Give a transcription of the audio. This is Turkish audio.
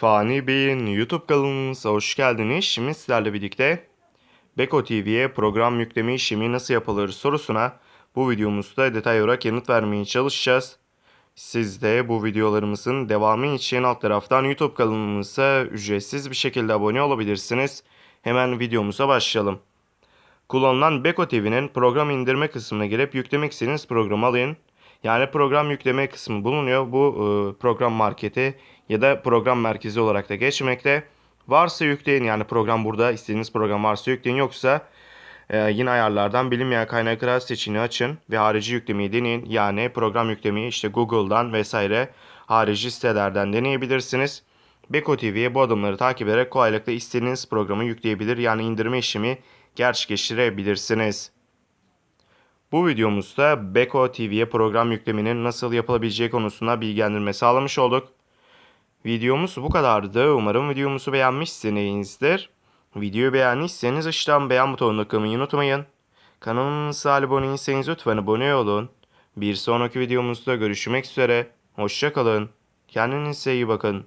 Fani Bey'in YouTube kanalımıza hoş geldiniz. Şimdi sizlerle birlikte Beko TV'ye program yükleme işlemi nasıl yapılır sorusuna bu videomuzda detay olarak yanıt vermeye çalışacağız. Siz de bu videolarımızın devamı için alt taraftan YouTube kanalımıza ücretsiz bir şekilde abone olabilirsiniz. Hemen videomuza başlayalım. Kullanılan Beko TV'nin program indirme kısmına girip yüklemek istediğiniz programı alın. Yani program yükleme kısmı bulunuyor. Bu e, program marketi ya da program merkezi olarak da geçmekte. Varsa yükleyin yani program burada istediğiniz program varsa yükleyin yoksa e, yine ayarlardan bilinmeyen kaynaklar seçeneği açın ve harici yüklemeyi deneyin. Yani program yüklemeyi işte Google'dan vesaire harici sitelerden deneyebilirsiniz. Beko TV'ye bu adımları takip ederek kolaylıkla istediğiniz programı yükleyebilir yani indirme işlemi gerçekleştirebilirsiniz. Bu videomuzda Beko TV'ye program yüklemenin nasıl yapılabileceği konusunda bilgilendirme sağlamış olduk. Videomuz bu kadardı. Umarım videomuzu beğenmişsinizdir. Videoyu beğendiyseniz aşağıdan beğen butonuna tıklamayı unutmayın. Kanalımıza abone değilseniz lütfen abone olun. Bir sonraki videomuzda görüşmek üzere. Hoşçakalın. Kendinize iyi bakın.